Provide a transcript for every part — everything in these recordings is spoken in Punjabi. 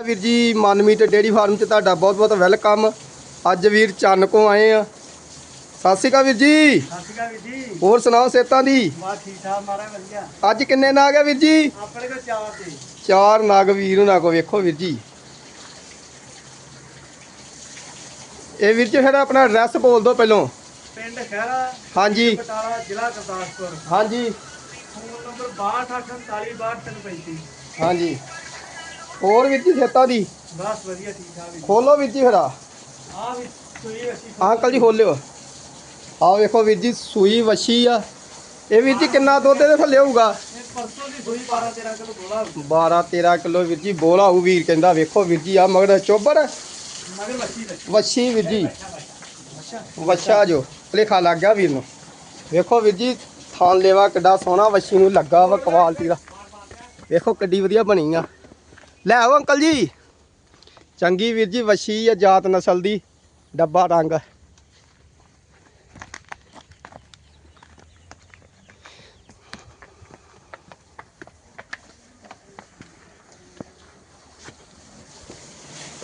ਵੀਰ ਜੀ ਮਨਮੀਟ ਡੇਰੀ ਫਾਰਮ 'ਚ ਤੁਹਾਡਾ ਬਹੁਤ ਬਹੁਤ ਵੈਲਕਮ। ਅੱਜ ਵੀਰ ਚੰਨ ਕੋ ਆਏ ਆ। ਸਤਿ ਸ਼੍ਰੀ ਅਕਾਲ ਵੀਰ ਜੀ। ਸਤਿ ਸ਼੍ਰੀ ਅਕਾਲ ਵੀਰ ਜੀ। ਹੋਰ ਸੁਣਾਓ ਸੇਤਾਂ ਦੀ? ਬਾ ਠੀਕ ਠਾਕ ਮਾਰਾ ਵਧੀਆ। ਅੱਜ ਕਿੰਨੇ ਨਾਗ ਆ ਵੀਰ ਜੀ? ਆਪਣੇ ਕੋਲ ਚਾਰ ਤੇ ਚਾਰ ਨਾਗ ਵੀਰ ਉਹਨਾਂ ਕੋ ਵੇਖੋ ਵੀਰ ਜੀ। ਇਹ ਵੀਰ ਜੀ ਫਿਰ ਆਪਣਾ ਐਡਰੈਸ ਬੋਲ ਦਿਓ ਪਹਿਲੋਂ। ਪਿੰਡ ਖਹਿਰਾ ਹਾਂਜੀ। ਬਟਾਲਾ ਜ਼ਿਲ੍ਹਾ ਗੁਰਦਾਸਪੁਰ। ਹਾਂਜੀ। ਫੋਨ ਨੰਬਰ 6248422335 ਹਾਂਜੀ। ਹੋਰ ਵੀਰ ਜੀ ਸੇਤਾਂ ਦੀ? ਬਸ ਵਧੀਆ ਠੀਕ ਠਾਕ ਵੀਰ ਖੋਲੋ ਵੀਰ ਜੀ ਫਿਰ ਆ। ਆ ਵੀ ਸੂਈ ਆਹ ਅੰਕਲ ਜੀ ਖੋਲਿਓ। ਆਹ ਵੇਖੋ ਵੀਰ ਜੀ ਸੂਈ ਵਛੀ ਆ। ਇਹ ਵੀਰ ਜੀ ਕਿੰਨਾ ਦੁੱਧ ਇਹਦੇ ਥੱਲੇ ਹੋਊਗਾ? ਇਹ ਪਰਸੋਂ ਦੀ ਸੂਈ 12 13 ਕਿਲੋ ਬੋਲਾ 12 13 ਕਿਲੋ ਵੀਰ ਜੀ ਬੋਲਾ ਹੋਊ ਵੀਰ ਕਹਿੰਦਾ ਵੇਖੋ ਵੀਰ ਜੀ ਆ ਮਗਰ ਚੋਬਰ। ਮਗਰ ਦਾ ਵਛੀ। ਵੀਰ ਜੀ। ਵਛਾ ਜੋ ਭਲੇਖਾ ਲੱਗ ਗਿਆ ਵੀਰ ਨੂੰ। ਵੇਖੋ ਵੀਰ ਜੀ ਥਾਨ ਲੇਵਾ ਕਿੱਡਾ ਸੋਹਣਾ ਵਛੀ ਨੂੰ ਲੱਗਾ ਵਾ ਕੁਆਲਟੀ ਦਾ। ਵੇਖੋ ਕਿੱਡੀ ਵਧੀਆ ਬਣੀ ਆ। ਲੈ ਆਓ ਅੰਕਲ ਜੀ। ਚੰਗੀ ਵੀਰ ਜੀ ਵਛੀ ਆ ਜਾਤ ਨਸਲ ਦੀ ਡੱਬਾ ਰੰਗ।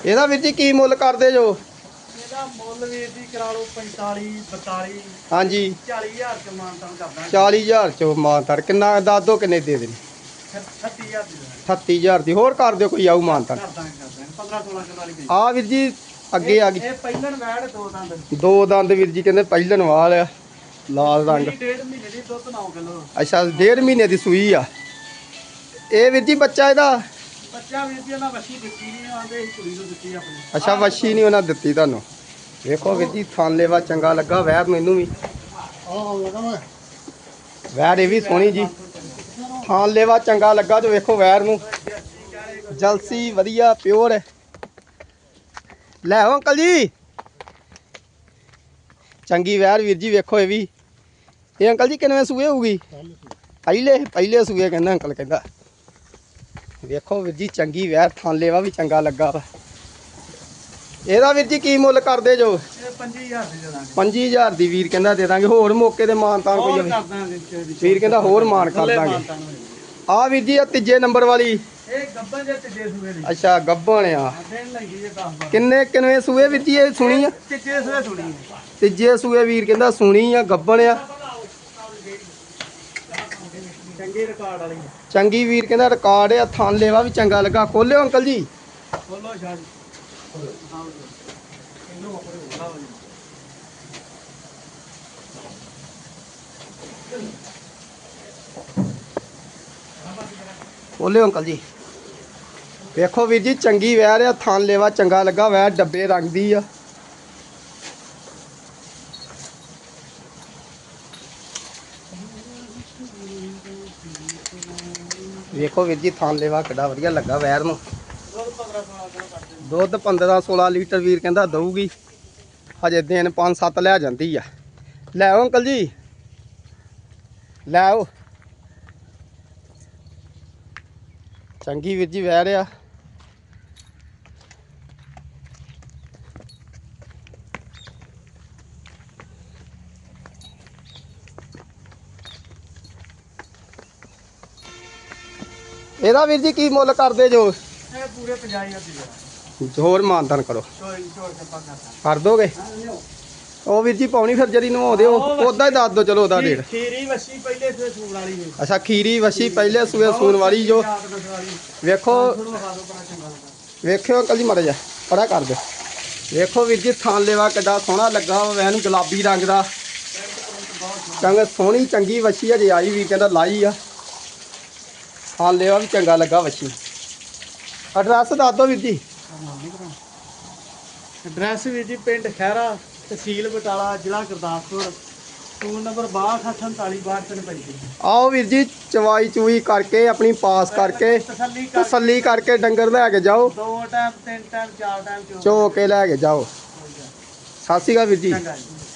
ਇਹਦਾ ਵੀਰ ਜੀ ਕੀ ਮੁੱਲ ਕਰਦੇ ਜੋ? ਇਹਦਾ ਮੁੱਲ ਵੀਰ ਜੀ ਕਰਾ ਲਓ 45 42 ਹਾਂਜੀ। 40000 ਚ ਮਾਨਤਾਨ ਕਰਦਾ। 40000 ਚੋ ਮਾਨਤਰ ਕਿੰਨਾ ਦੱਸ ਦੋ ਕਿੰਨੇ ਦੇ ਦੇਣੇ? 36000 ਦੀ 38000 ਦੀ ਹੋਰ ਕਰ ਦਿਓ ਕੋਈ ਆਊ ਮਾਨਤਰ ਕਰਦਾ ਕਰਦਾ 15 16 ਕਿਲੋ ਵਾਲੀ ਗਈ ਆ ਵੀਰ ਜੀ ਅੱਗੇ ਆ ਗਈ। ਇਹ ਪਹਿਲਣ ਵੈੜ ਦੋ ਦੰਦ। ਦੋ ਦੰਦ ਵੀਰ ਜੀ ਕਹਿੰਦੇ ਪਹਿਲਣ ਵਾਲ ਆ ਲਾਲ ਰੰਗ ਡੇਢ ਮਹੀਨੇ ਦੀ ਦੁੱਧ 9 ਕਿਲੋ। ਅੱਛਾ ਡੇਢ ਮਹੀਨੇ ਦੀ ਸੂਈ ਆ। ਇਹ ਵੀਰ ਜੀ ਬੱਚਾ ਇਹਦਾ? ਬੱਚਾ ਵੀਰ ਜੀ ਉਹਨਾਂ ਬੱਚੀ ਦਿੱਤੀ ਨਹੀਂ ਆਂਦੇ ਕੁੜੀ ਨੂੰ ਦਿੱਤੀ ਆਪਣੀ। ਅੱਛਾ ਵੱਛੀ ਨਹੀਂ ਉਹਨਾਂ ਦਿੱਤੀ ਤੁਹਾਨੂੰ। ਵੇਖੋ ਵੀਰ ਜੀ ਥਾਨ ਲੇਵਾ ਚੰਗਾ ਲੱਗਾ ਵੈਰ ਮੈਨੂੰ ਵੀ। ਆਹ ਲਗਾ ਮੈਂ ਵੈਰ ਇਹ ਵੀ ਸੋਹਣੀ ਜੀ। ਥਾਨ ਲੇਵਾ ਚੰਗਾ ਲੱਗਾ ਜੋ ਵੇਖੋ ਵੈਰ ਨੂੰ। ਜਲਸੀ ਵਧੀਆ, ਪਿਓਰ ਹੈ। ਲੈ ਆਓ ਅੰਕਲ ਜੀ। ਚੰਗੀ ਵੈਰ ਵੀਰ ਜੀ ਵੇਖੋ ਇਹ ਵੀ। ਇਹ ਅੰਕਲ ਜੀ ਕਿੰਨਵੇਂ ਸੂਏ ਹੋਊਗੀ? ਪਹਿਲੇ ਪਹਿਲੇ ਸੂਏ ਕਹਿੰਦਾ ਅੰਕਲ ਕਹਿੰਦਾ। ਵੇਖੋ ਵੀਰ ਜੀ, ਚੰਗੀ ਵੈਰ ਥਾਨ ਲੇਵਾ ਵੀ ਚੰਗਾ ਲੱਗਾ ਵਾ। ਇਹਦਾ ਵੀਰ ਜੀ ਕੀ ਮੁੱਲ ਕਰਦੇ ਜੋ? ਇਹ 25000 ਦੇ ਦੇਣਾ 25000 ਦੀ ਵੀਰ ਕਹਿੰਦਾ ਦੇ ਦਾਂਗੇ ਹੋਰ ਮੌਕੇ ਤੇ ਮਾਨਤਾਨ ਕੋਈ ਹੋਰ ਕਰ ਦਾਂਗੇ ਵੀਰ ਕਹਿੰਦਾ ਹੋਰ ਮਾਨ ਕਰ ਦਾਂਗੇ। ਆ ਵੀਰ ਜੀ ਆ ਤੀਜੇ ਨੰਬਰ ਵਾਲੀ। ਇਹ ਗੱਬਨ ਦੇ ਤੀਜੇ ਸੂਏ ਦੀ? ਅੱਛਾ ਗੱਬਣ ਆ। ਦਿਨ ਲੱਗੀ ਜੇ 10 ਕਿੰਨੇ ਕਿੰਨੇ ਸੂਏ ਵੀਰ ਜੀ ਇਹ ਸੁਣੀ ਆ? ਤੀਜੇ ਸੂਏ ਸੁਣੀ ਤੀਜੇ ਸੂਏ ਵੀਰ ਕਹਿੰਦਾ ਸੁਣੀ ਆ ਗੱਬਣ ਆ। ਚੰਗੇ ਰਿਕਾਰਡ ਵਾਲੀ ਚੰਗੀ ਵੀਰ ਕਹਿੰਦਾ ਰਿਕਾਰਡ ਆ ਥਾਨ ਲੇਵਾ ਵੀ ਚੰਗਾ ਲੱਗਾ। ਖੋਲਿਓ ਅੰਕਲ ਜੀ। ਬੋਲੋ ਸ਼ਾਹ ਖੋਲਿਓ ਅੰਕਲ ਜੀ। ਵੇਖੋ ਵੀਰ ਜੀ, ਚੰਗੀ ਵੈਰ ਆ ਥਾਨ ਲੇਵਾ ਚੰਗਾ ਲੱਗਾ, ਵੈਰ ਡੱਬੇ ਰੰਗ ਦੀ ਆ। ਵੇਖੋ ਵੀਰ ਜੀ ਥਾਨ ਲੇਵਾ ਕਿੱਡਾ ਵਧੀਆ ਲੱਗਾ ਵੈਰ ਨੂੰ। ਦੁੱਧ 15 16 ਲੀਟਰ ਵੀਰ ਕਹਿੰਦਾ ਦਊਗੀ। ਹਜੇ ਦਿਨ 5-7 ਲੈ ਜਾਂਦੀ ਆ। ਲੈ ਆਓ ਅੰਕਲ ਜੀ। ਲੈ ਆਓ। ਚੰਗੀ ਵੀਰ ਜੀ ਵਹਿ ਰਿਆ ਇਹਦਾ ਵੀਰ ਜੀ ਕੀ ਮੁੱਲ ਕਰਦੇ ਜੋ? ਇਹ ਪੂਰੇ 50000 ਦੀ ਹੈ ਹੋਰ ਮਾਨਤਨ ਕਰੋ। ਕਰ ਦੋਗੇ? ਉਹ ਵੀਰ ਜੀ ਪਾਉਣੀ ਫਿਰ ਜਿਹੜੀ ਨਵਾਉਂਦੇ ਹੋ ਉਦਾਂ ਹੀ ਦੱਸ ਦੋ ਚਲੋ ਉਹਦਾ ਰੇਟ। ਖੀਰੀ ਵਸੀ ਪਹਿਲੇ ਸੂਏ ਸੂਣ ਵਾਲੀ ਅੱਛਾ ਖੀਰੀ ਵਛੀ ਪਹਿਲੇ ਸੂਏ ਸੂਣ ਵਾਲੀ ਜੋ ਵੇਖੋ ਦਿਓ ਵੇਖਿਓ ਅੰਕਲ ਜੀ ਮਾੜਾ ਜਾ ਪੜਾ ਕਰ ਦਿਓ। ਵੇਖੋ ਵੀਰ ਜੀ ਥਾਨ ਲੇਵਾ ਕਿੱਡਾ ਸੋਹਣਾ ਲੱਗਾ ਵਾ ਵੈਨ ਗੁਲਾਬੀ ਰੰਗ ਦਾ। ਚੰਗ ਸੋਹਣੀ ਚੰਗੀ ਵਛੀ ਹਜੇ ਆਈ ਵੀ ਕਹਿੰਦਾ ਲਾਈ ਆ। ਥਾਨ ਲੇਵਾ ਵੀ ਚੰਗਾ ਲੱਗਾ ਵਛੀ। ਐਡਰੈਸ ਦੱਸ ਦਿਓ ਵੀਰ ਜੀ। ਐਡਰੈਸ ਵੀ ਜੀ ਪਿੰਡ ਖਹਿਰਾ ਤਹਿਸੀਲ ਬਟਾਲਾ ਜ਼ਿਲ੍ਹਾ ਗੁਰਦਾਸਪੁਰ। ਫੋਨ ਨੰਬਰ 6248422335 ਆਓ ਵੀਰ ਜੀ ਚਵਾਈ ਚੂਈ ਕਰਕੇ ਆਪਣੀ ਪਾਸ ਕਰਕੇ ਤਸੱਲੀ ਕਰ ਤਸੱਲੀ ਕਰਕੇ ਡੰਗਰ ਲੈ ਕੇ ਜਾਓ। ਦੋ ਟਾਈਮ ਤਿੰਨ ਟਾਈਮ ਚਾਰ ਟਾਈਮ ਚੋ ਚੋ ਕੇ ਲੈ ਕੇ ਜਾਓ। ਸਤਿ ਸ਼੍ਰੀ ਅਕਾਲ ਵੀਰ ਜੀ। ਚੰਗਾ ਜੀ।